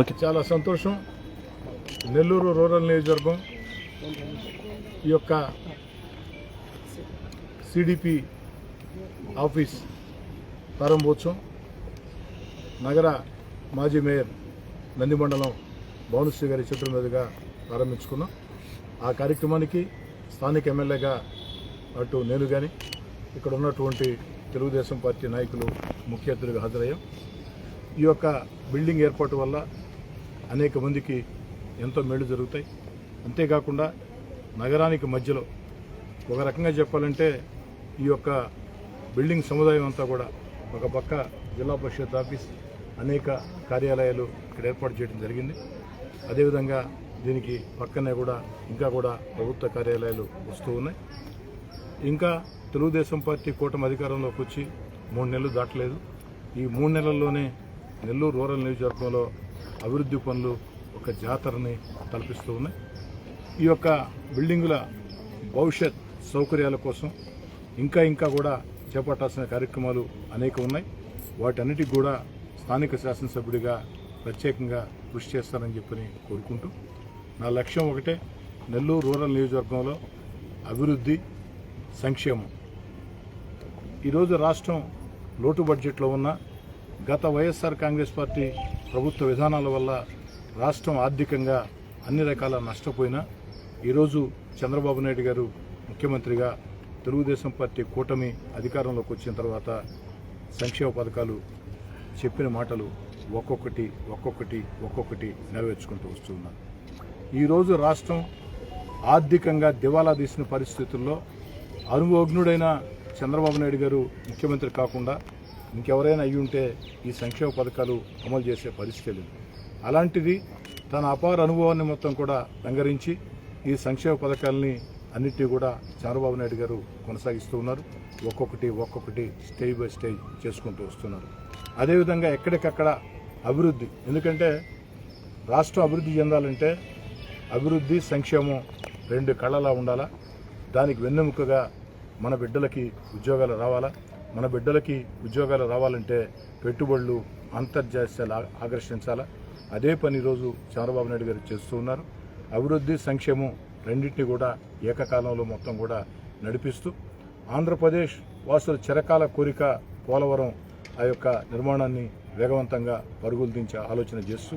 Okay చాలా సంతోషం. Nellore rural నియోజకవర్గం ఈ యొక్క సిడిపి ఆఫీస్ ప్రారంభోత్సవం. నగర మాజీ మేయర్ నందిమండలం భవనశ్రీ గారి చిత్రం మీదుగా ప్రారంభించుకున్నాం. ఆ కార్యక్రమానికి స్థానిక ఎమ్మెల్యేగా అటు నేను కానీ ఇక్కడ ఉన్నటువంటి తెలుగుదేశం పార్టీ నాయకులు ముఖ్య అతిథులుగా హాజరయ్యాం. ఈ యొక్క బిల్డింగ్ ఏర్పాటు వల్ల అనేక మందికి ఎంతో మేలు జరుగుతాయి. అంతేకాకుండా నగరానికి మధ్యలో ఒక రకంగా చెప్పాలంటే ఈ యొక్క బిల్డింగ్ సముదాయం అంతా కూడా ఒక పక్క జిల్లా పరిషత్ ఆఫీస్ అనేక కార్యాలయాలు ఇక్కడ ఏర్పాటు చేయడం జరిగింది. అదేవిధంగా దీనికి పక్కనే కూడా ఇంకా కూడా ప్రభుత్వ కార్యాలయాలు వస్తూ ఉన్నాయి. ఇంకా తెలుగుదేశం పార్టీ కూటమి అధికారంలోకి వచ్చి మూడు నెలలు దాటలేదు. ఈ మూడు నెలల్లోనే నెల్లూరు రూరల్ నియోజకవర్గంలో అభివృద్ధి పనులు ఒక జాతరని తలపిస్తూ ఉన్నాయి. ఈ యొక్క బిల్డింగుల భవిష్యత్ సౌకర్యాల కోసం ఇంకా ఇంకా కూడా చేపట్టాల్సిన కార్యక్రమాలు అనేక ఉన్నాయి. వాటన్నిటికి కూడా స్థానిక శాసనసభ్యుడిగా ప్రత్యేకంగా కృషి చేస్తానని చెప్పని కోరుకుంటూ నా లక్ష్యం ఒకటే నెల్లూరు రూరల్ నియోజకవర్గంలో అభివృద్ధి సంక్షేమం. ఈరోజు రాష్ట్రం లోటు బడ్జెట్లో ఉన్న గత వైఎస్ఆర్ కాంగ్రెస్ పార్టీ ప్రభుత్వ విధానాల వల్ల రాష్ట్రం ఆర్థికంగా అన్ని రకాల నష్టపోయినా ఈరోజు చంద్రబాబు నాయుడు గారు ముఖ్యమంత్రిగా తెలుగుదేశం పార్టీ కూటమి అధికారంలోకి వచ్చిన తర్వాత సంక్షేమ పథకాలు చెప్పిన మాటలు ఒక్కొక్కటి ఒక్కొక్కటి ఒక్కొక్కటి నెరవేర్చుకుంటూ వస్తున్నారు ఈరోజు రాష్ట్రం ఆర్థికంగా దివాలా తీసిన పరిస్థితుల్లో అనుభవజ్ఞుడైన చంద్రబాబు నాయుడు గారు ముఖ్యమంత్రి కాకుండా ఇంకెవరైనా అయ్యి ఉంటే ఈ సంక్షేమ పథకాలు అమలు చేసే పరిస్థితి లేదు. అలాంటిది తన అపార అనుభవాన్ని మొత్తం కూడా రంగరించి ఈ సంక్షేమ పథకాలని అన్నిటినీ కూడా చంద్రబాబు నాయుడు గారు కొనసాగిస్తూ ఉన్నారు. ఒక్కొక్కటి ఒక్కొక్కటి స్టేజ్ బై స్టేజ్ చేసుకుంటూ వస్తున్నారు. అదేవిధంగా ఎక్కడికక్కడ అభివృద్ధి ఎందుకంటే రాష్ట్రం అభివృద్ధి చెందాలంటే అభివృద్ధి సంక్షేమం రెండు కళ్ళలా ఉండాలా? దానికి వెన్నెముకగా మన బిడ్డలకి ఉద్యోగాలు రావాలా? మన బిడ్డలకి ఉద్యోగాలు రావాలంటే పెట్టుబడులు అంతర్జాతీయాలు ఆకర్షించాలా? అదే పని ఈరోజు చంద్రబాబు నాయుడు గారు చేస్తూ ఉన్నారు. అభివృద్ధి సంక్షేమం రెండింటినీ కూడా ఏకకాలంలో మొత్తం కూడా నడిపిస్తూ ఆంధ్రప్రదేశ్ వాసుల చిరకాల కోరిక పోలవరం ఆ యొక్క నిర్మాణాన్ని వేగవంతంగా పరుగులు దించే ఆలోచన చేస్తూ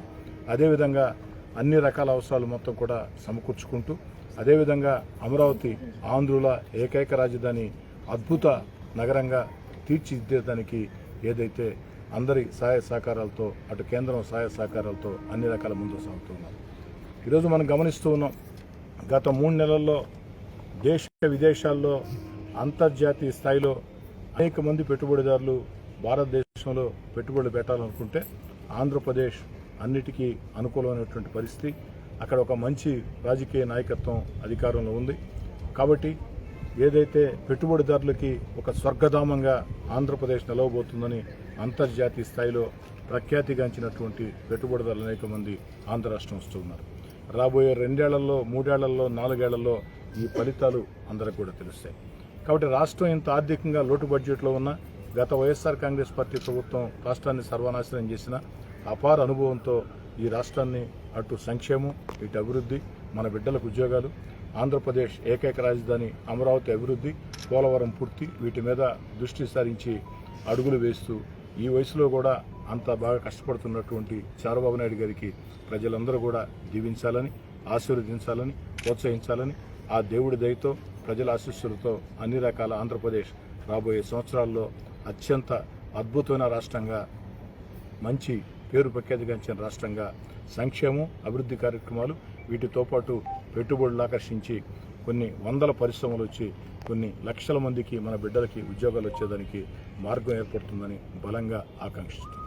అదేవిధంగా అన్ని రకాల అవసరాలు మొత్తం కూడా సమకూర్చుకుంటూ అదేవిధంగా అమరావతి ఆంధ్రుల ఏకైక రాజధాని అద్భుత నగరంగా తీర్చిదిద్దేదానికి ఏదైతే అందరి సహాయ సహకారాలతో అటు కేంద్రం సహాయ సహకారాలతో అన్ని రకాల ముందు సాగుతున్నారు ఈరోజు మనం గమనిస్తూ ఉన్నాం గత మూడు నెలల్లో దేశ విదేశాల్లో అంతర్జాతీయ స్థాయిలో అనేక మంది పెట్టుబడిదారులు భారతదేశంలో పెట్టుబడులు పెట్టాలనుకుంటే ఆంధ్రప్రదేశ్ అన్నిటికీ అనుకూలమైనటువంటి పరిస్థితి. అక్కడ ఒక మంచి రాజకీయ నాయకత్వం అధికారంలో ఉంది. కాబట్టి ఏదైతే పెట్టుబడిదారులకి ఒక స్వర్గధామంగా ఆంధ్రప్రదేశ్ నిలవబోతుందని అంతర్జాతీయ స్థాయిలో ప్రఖ్యాతిగాంచినటువంటి పెట్టుబడిదారులు అనేక మంది ఆంధ్ర రాష్ట్రం వస్తున్నారు రాబోయే రెండేళ్ళలో మూడేళ్ళలో నాలుగేళ్ళలో ఈ ఫలితాలు అందరికి కూడా తెలుస్తాయి. కాబట్టి రాష్ట్రం ఇంత ఆర్థికంగా లోటు బడ్జెట్లో ఉన్నా గత వైఎస్ఆర్ కాంగ్రెస్ పార్టీ ప్రభుత్వం రాష్ట్రాన్ని సర్వనాశనం చేసిన అపార అనుభవంతో ఈ రాష్ట్రాన్ని అటు సంక్షేమం ఇటు అభివృద్ధి మన బిడ్డలకు ఉద్యోగాలు ఆంధ్రప్రదేశ్ ఏకైక రాజధాని అమరావతి అభివృద్ధి పోలవరం పూర్తి వీటి మీద దృష్టి సారించి అడుగులు వేస్తూ ఈ వయసులో కూడా అంత బాగా కష్టపడుతున్నటువంటి చంద్రబాబు నాయుడు గారికి ప్రజలందరూ కూడా దీవించాలని ఆశీర్వదించాలని ప్రోత్సహించాలని ఆ దేవుడి దయతో ప్రజల ఆశీస్సులతో అన్ని రకాల ఆంధ్రప్రదేశ్ రాబోయే సంవత్సరాల్లో అత్యంత అద్భుతమైన రాష్ట్రంగా మంచి పేరు ప్రఖ్యాతిగాంచిన రాష్ట్రంగా సంక్షేమం అభివృద్ధి కార్యక్రమాలు వీటితో పాటు పెట్టుబడులు ఆకర్షించి కొన్ని వందల పరిశ్రమలు వచ్చి కొన్ని లక్షల మందికి మన బిడ్డలకి ఉద్యోగాలు వచ్చేదానికి మార్గం ఏర్పడుతుందని బలంగా ఆకాంక్షిస్తుంది